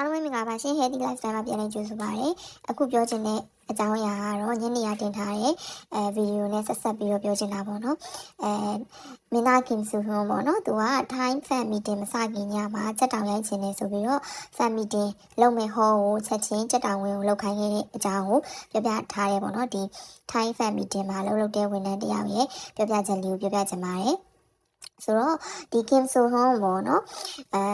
အားလုံးပဲမင်္ဂလာပါရှင် Healthy Lifestyle မှာပြန်လည်ကြိုဆိုပါရစေ။အခုပြောချင်တဲ့အကြောင်းအရာကတော့ညနေရတင်ထားတဲ့အဲဗီဒီယိုနဲ့ဆက်ဆက်ပြီးတော့ပြောချင်တာပေါ့နော်။အဲမင်းသားကင်ဆူဟွန်းပေါ့နော်။သူက Time Fan Meeting မစခင်ညမှာချက်တောင်ရိုက်ခြင်းနေဆိုပြီးတော့ Fan Meeting လုပ်မယ်ဟောကိုချက်ချင်းချက်တောင်ဝင်ကိုလောက်ခိုင်းခဲ့တဲ့အကြောင်းကိုပြောပြထားရဲပေါ့နော်။ဒီ Time Fan Meeting မှာလှုပ်လှုပ်တဲ့ဝန်ထမ်းတစ်ယောက်ရဲ့ပြောပြချက်လေးကိုပြောပြချင်ပါတယ်။ဆိုတော့ဒီကင်ဆူဟွန်းပေါ့နော်။အဲ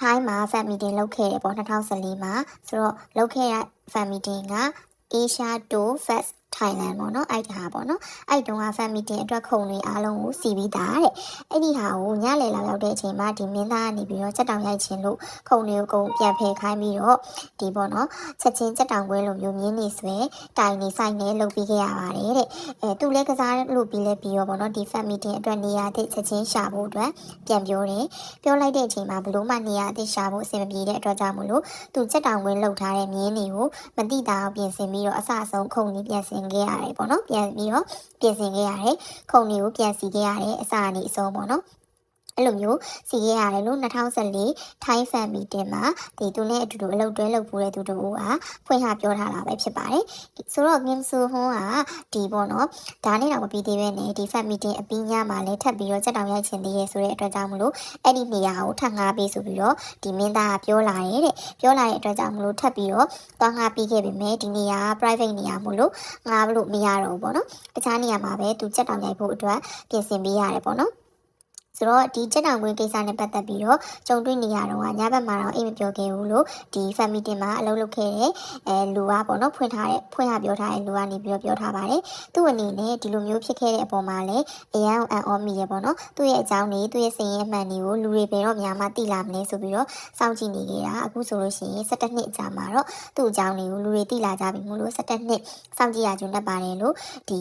ထိုင်းမှာ fan meeting လုပ်ခဲ့တယ်ပေါ့2014မှာဆိုတော့လုပ်ခဲ့ရ fan meeting က Asia to Fest Thailand ပေါ့နော်အဲ့ဒီဟာပေါ့နော်အဲ့တုန်းက fan meeting အတွက်ခုံတွေအားလုံးကိုစီပြီးသားတဲ့အဲ့ဒီဟာကိုညလေလာရောက်တဲ့အချိန်မှာဒီမင်းသားကနေပြီးတော့ချက်တောင်ရိုက်ခြင်းလို့ခုံတွေကိုအကုန်ပြန်ဖယ်ခိုင်းပြီးတော့ဒီပေါ့နော်ချက်ချင်းချက်တောင်ပွဲလိုမျိုးမြင်းနေဆွဲတိုင်နေဆိုင်နေလုပ်ပြီးခဲ့ရပါတယ်တဲ့အဲသူလည်းကစားလို့ပြီးလဲပြီးတော့ပေါ့နော်ဒီ fan meeting အတွက်နေရာတစ်ချက်ချင်းရှာဖို့အတွက်ပြန်ပြောတယ်ပြောလိုက်တဲ့အချိန်မှာဘလို့မှနေရာအသစ်ရှာဖို့အဆင်မပြေတဲ့အတွက်ကြောင့်မလို့သူချက်တောင်ဝင်လှုပ်ထားတဲ့မြင်းတွေကိုမတိတာအောင်ပြင်ဆင်ပြီးတော့အဆအဆုံးခုံကြီးပြင်ဆင်ခဲ့ရတယ်ပေါ့နော်ပြန်ပြီးတော့ပြင်ဆင်ခဲ့ရတယ်ခုံတွေကိုပြန်စီခဲ့ရတယ်အစအနေအဆုံးပေါ့နော် အဲ့လိုမျိုးစီခဲ့ရတယ်လို့2014 Thai Fan Meeting မှာဒီသူနဲ့အတူတူအလုပ်တွဲလုပ်ဖို့တဲ့သူတို့ကဖွင့်ဟပြောထားတာပဲဖြစ်ပါတယ်ဆိုတော့ Kim So Hoon ကဒီပေါ့နော်ဒါနဲ့တော့မပြီးသေးပဲねဒီ Fan Meeting အပြီးညမှာလည်းထပ်ပြီးတော့ချက်တောင်ရိုက်ချင်သေးရဲ့ဆိုတဲ့အတွက်ကြောင့်မလို့အဲ့ဒီနေရာကိုထပ်ငားပေးဆိုပြီးတော့ဒီမင်းသားကပြောလာတယ်တဲ့ပြောလာတဲ့အတွက်ကြောင့်မလို့ထပ်ပြီးတော့သွားငားပြီးခဲ့ပြီမဲ့ဒီနေရာက private နေရာမို့လို့ငားလို့မရတော့ဘူးပေါ့နော်တခြားနေရာမှာပဲသူချက်တောင်ရိုက်ဖို့အတွက်ပြင်ဆင်ပေးရတယ်ပေါ့နော် ဆိုတော့ဒီချက်တောင်ကွင်းကိစ္စနဲ့ပတ်သက်ပြီးတော့ကြုံတွေ့နေရတော့ညဘက်မှာတော့အိမ်မပြောခဲ့ဘူးလို့ဒီ family တင်မှာအလုပ်လုပ်ခဲ့တဲ့အဲလူကပေါ့နော်ဖွင့်ထားတဲ့ဖွင့်ရပြောထားတဲ့လူကနေပြီးတော့ပြောထားပါတယ်သူ့အနေနဲ့ဒီလိုမျိုးဖြစ်ခဲ့တဲ့အပေါ်မှာလည်းအရန်အန်အောမိရပေါ့နော်သူ့ရဲ့အကြောင်းတွေသူ့ရဲ့စိတ်ရင်းအမှန်တွေကိုလူတွေဘယ်တော့များမှသိလာမလဲဆိုပြီးတော့စောင့်ကြည့်နေကြတာအခုဆိုလို့ရှိရင်17နှစ်အကြာမှာတော့သူ့အကြောင်းတွေကိုလူတွေသိလာကြပြီမို့လို့17နှစ်စောင့်ကြည့်ရကြုံတတ်ပါတယ်လို့ဒီ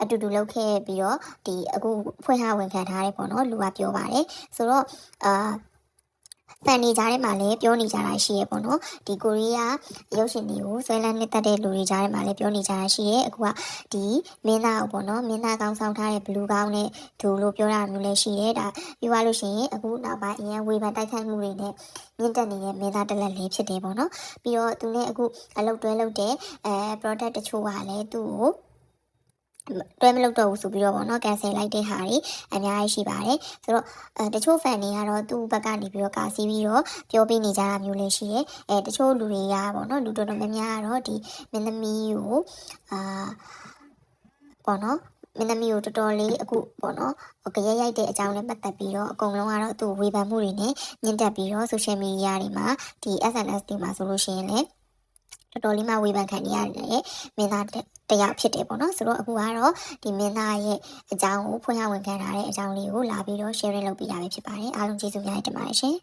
အတူတူလုပ်ခဲ့ပြီးတော့ဒီအခုဖွင့်ထားဝန်ခံထားတဲ့ပေါ့နော်လူကပြောပါတယ်ဆိုတော့အာတန်နေကြတဲ့မှာလည်းပြောနေကြတာရှိရပေါ့နော်ဒီကိုရီးယားရုပ်ရှင်တွေကိုဆွဲလန်းနှစ်သက်တဲ့လူတွေကြားထဲမှာလည်းပြောနေကြတာရှိရဲအခုကဒီမင်းသားကိုပေါ့နော်မင်းသားကောင်းဆောင်ထားတဲ့ဘလူးကောင်းနဲ့ဒူလို့ပြောတာမျိုးလည်းရှိရဲဒါပြောရလို့ရှိရင်အခုနောက်ပိုင်းအရင်ဝေဖန်တိုက်ခိုက်မှုတွေနဲ့မြင့်တက်နေတဲ့မင်းသားတစ်လက်လေးဖြစ်တယ်ပေါ့နော်ပြီးတော့သူနဲ့အခုအလုပ်တွဲလုပ်တဲ့အဲ product တချို့ကလည်းသူ့ကို တွဲမလုပ်တော့ဘူးဆိုပြီးတော့ဗောနော်ကန်ဆယ်လိုက်တဲ့ဟာတွေအများကြီးရှိပါတယ်ဆိုတော့အဲတချို့ fan တွေကတော့သူ့ဘက်ကနေပြီးတော့ကာစီပြီးတော့ပြောပြနေကြတာမျိုးလေးရှိရဲအဲတချို့လူတွေကဗောနော်လူတော်တော်များများကတော့ဒီမင်းသမီးကိုအာပေါ့နော်မင်းသမီးကိုတော်တော်လေးအခုပေါ့နော်ကြရရိုက်တဲ့အကြောင်းနဲ့ပတ်သက်ပြီးတော့အကုန်လုံးကတော့သူ့ဝေဖန်မှုတွေနဲ့ညှင့်တက်ပြီးတော့ social media တွေမှာဒီ SNS တွေမှာဆိုလို့ရှိရင်လည်းတော်တော်လေးမှဝေဖန်ခံနေရတယ်မင်းသား တယောက်ဖြစ်တယ်ပေါ့နော်ဆိုတော့အခုကတော့ဒီမင်းသားရဲ့အကြောင်းကိုဖွင့်ရဝန်ခံထားတဲ့အကြောင်းလေးကိုလာပြီးတော့ sharing လုပ်ပေးရပဲဖြစ်ပါတယ်အားလုံးကျေးဇူးများတင်ပါတယ်ရှင်